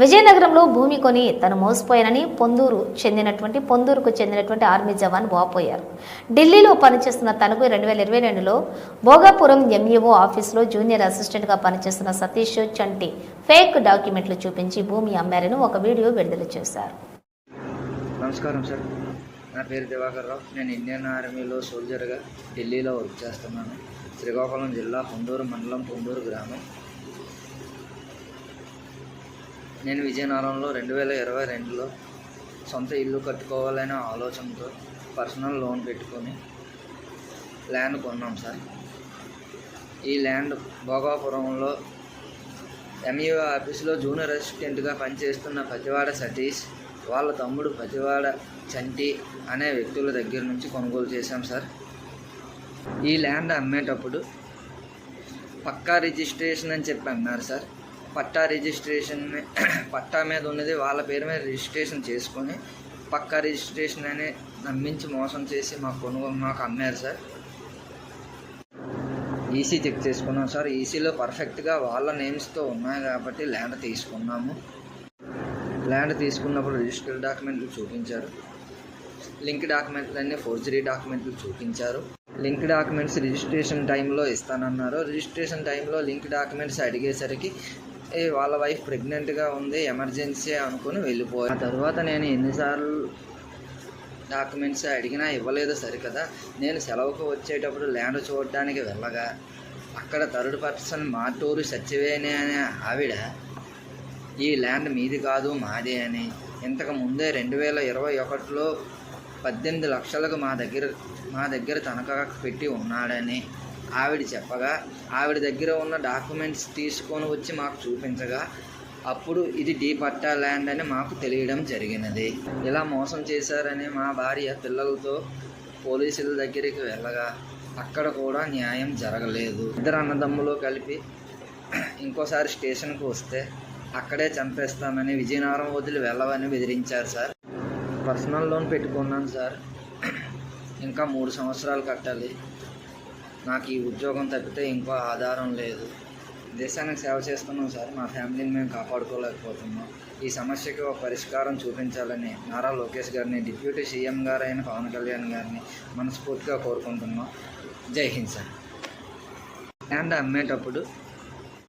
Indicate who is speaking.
Speaker 1: విజయనగరంలో భూమి కొని తను మోసపోయానని పొందూరు చెందినటువంటి పొందూరుకు చెందినటువంటి ఆర్మీ జవాన్ వాపోయారు. ఢిల్లీలో పనిచేస్తున్న తనకు రెండు వేల ఇరవై రెండులో భోగాపురం ఎంఈఓ ఆఫీసులో జూనియర్ అసిస్టెంట్గా పనిచేస్తున్న సతీష్ చంటి ఫేక్ డాక్యుమెంట్లు చూపించి భూమి అమ్మారని ఒక వీడియో విడుదల చేశారు.
Speaker 2: నమస్కారం సార్. నా పేరు దివాకర్ రావు. నేను ఇండియన్ ఆర్మీలో సోల్జర్గా ఢిల్లీలో వర్క్ చేస్తున్నాను. శ్రీకాకుళం జిల్లా పొందూరు మండలం పొందూరు గ్రామం. నేను విజయనగరంలో రెండు వేల ఇరవై రెండులో సొంత ఇల్లు కట్టుకోవాలనే ఆలోచనతో పర్సనల్ లోన్ పెట్టుకొని ల్యాండ్ కొన్నాం సార్. ఈ ల్యాండ్ భోగాపురంలో ఎంఈఓ ఆఫీస్లో జూనియర్ అసిస్టెంట్గా పనిచేస్తున్న పతివాడ సతీష్ వాళ్ళ తమ్ముడు పతివాడ చంటి అనే వ్యక్తుల దగ్గర నుంచి కొనుగోలు చేశాం సార్. ఈ ల్యాండ్ అమ్మేటప్పుడు పక్కా రిజిస్ట్రేషన్ అని చెప్పి అన్నారు సార్. పట్టా రిజిస్ట్రేషన్ పట్టా మీద ఉన్నది వాళ్ళ పేరు మీద రిజిస్ట్రేషన్ చేసుకొని పక్కా రిజిస్ట్రేషన్ అని నమ్మించి మోసం చేసి మాకు కొనుగోలు మాకు అమ్మారు సార్. ఈసీ చెక్ చేసుకున్నాం సార్. ఈసీలో పర్ఫెక్ట్గా వాళ్ళ నేమ్స్తో ఉన్నాయి కాబట్టి ల్యాండ్ తీసుకున్నాము. ల్యాండ్ తీసుకున్నప్పుడు రిజిస్టర్ డాక్యుమెంట్లు చూపించారు. లింక్ డాక్యుమెంట్లు అన్నీ ఫోర్జరీ డాక్యుమెంట్లు చూపించారు. లింక్ డాక్యుమెంట్స్ రిజిస్ట్రేషన్ టైంలో ఇస్తానన్నారు. రిజిస్ట్రేషన్ టైంలో లింక్ డాక్యుమెంట్స్ అడిగేసరికి వాళ్ళ వైఫ్ ప్రెగ్నెంట్గా ఉంది ఎమర్జెన్సీ అనుకుని వెళ్ళిపోయి ఆ తర్వాత నేను ఎన్నిసార్లు డాక్యుమెంట్స్ అడిగినా ఇవ్వలేదు సరికదా. నేను సెలవుకు వచ్చేటప్పుడు ల్యాండ్ చూడడానికి వెళ్ళగా అక్కడ థర్డ్ పర్సన్ మాటూరు సత్యవేణి అనే ఆవిడ ఈ ల్యాండ్ మీది కాదు మాదే అని ఇంతకు ముందే రెండు వేల ఇరవై ఒకటిలో పద్దెనిమిది లక్షలకు మా దగ్గర మా దగ్గర తనఖా పెట్టి ఉన్నాడని ఆవిడ చెప్పగా ఆవిడ దగ్గర ఉన్న డాక్యుమెంట్స్ తీసుకొని వచ్చి మాకు చూపించగా అప్పుడు ఇది డీ పట్టా ల్యాండ్ అని మాకు తెలియడం జరిగినది. ఇలా మోసం చేశారని మా భార్య పిల్లలతో పోలీసుల దగ్గరికి వెళ్ళగా అక్కడ కూడా న్యాయం జరగలేదు. ఇద్దరు అన్నదమ్ములు కలిపి ఇంకోసారి స్టేషన్కి వస్తే అక్కడే చంపేస్తామని విజయనగరం వదిలి వెళ్ళవని బెదిరించారు సార్. పర్సనల్ లోన్ పెట్టుకున్నాను సార్. ఇంకా మూడు సంవత్సరాలు కట్టాలి. నాకు ఈ ఉద్యోగం తప్పితే ఇంకో ఆధారం లేదు. దేశానికి సేవ చేస్తున్నాం సార్. మా ఫ్యామిలీని మేము కాపాడుకోలేకపోతున్నాం. ఈ సమస్యకి ఒక పరిష్కారం చూపించాలని నారా లోకేష్ గారిని డిప్యూటీ సీఎం గారైన పవన్ కళ్యాణ్ గారిని మనస్ఫూర్తిగా కోరుకుంటున్నాం. జై హింద్ సార్. అండ్ అమ్మేటప్పుడు